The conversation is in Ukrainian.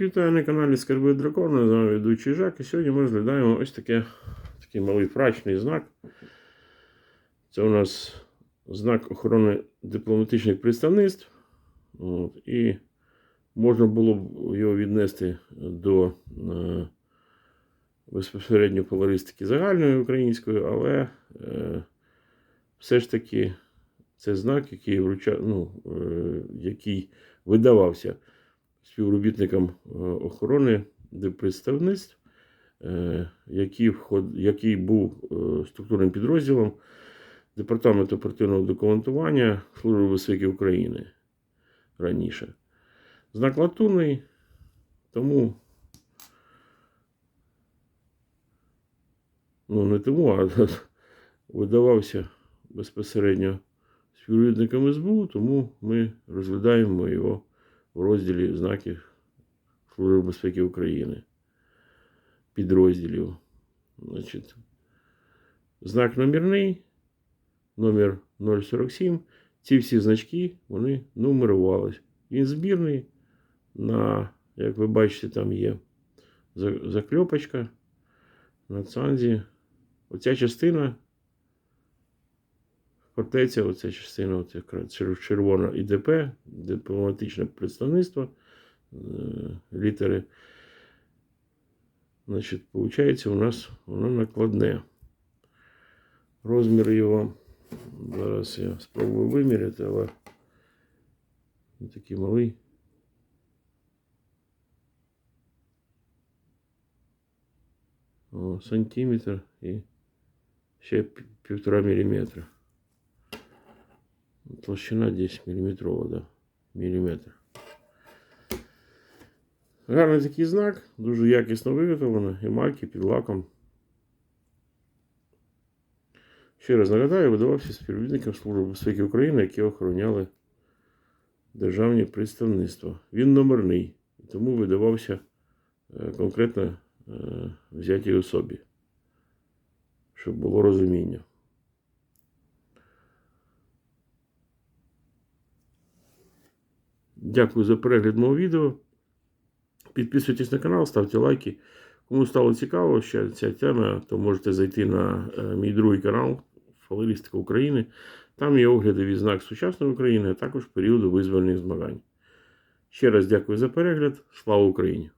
Вітаю на каналі Скарби Дракона, з вами ведучий Жак. І сьогодні ми розглядаємо ось таке, такий малий фрачний знак. Це у нас знак охорони дипломатичних представництв. От, і можна було б його віднести до е, безпосередньо поларистики загальної української, але е, все ж таки це знак, який, вруча, ну, е, який видавався співробітникам е, охорони представництв, е, який, вход, який був е, структурним підрозділом Департаменту оперативного документування Служби безпеки України раніше. Знак латунний, тому ну не тому, а видавався безпосередньо співробітникам СБУ, тому ми розглядаємо його в розділі знаків Служби безпеки України. Підрозділів. Значить, знак номерний, номер 047. Ці всі значки вони нумерувались. Він збірний. На, як ви бачите, там є за- закльопочка на цанзі. Оця частина фортеця, оця частина, оця червона ІДП, дипломатичне представництво, е, літери. Значить, виходить, у нас воно накладне. Розмір його. Зараз я спробую виміряти, але він такий малий. О, сантиметр і ще півтора міліметра. Толщина десь міліметрова, да. Міліметр. Гарний такий знак, дуже якісно виготовлено, емальки під лаком. Ще раз нагадаю, видавався співробітникам Служби безпеки України, які охороняли державні представництва. Він номерний, тому видавався е, конкретно е, взятій особі, щоб було розуміння. Дякую за перегляд мого відео. Підписуйтесь на канал, ставте лайки. Кому стало цікаво ще ця тема, то можете зайти на е, мій другий канал Фалеристика України. Там є огляди відзнак сучасної України, а також періоду визвольних змагань. Ще раз дякую за перегляд. Слава Україні!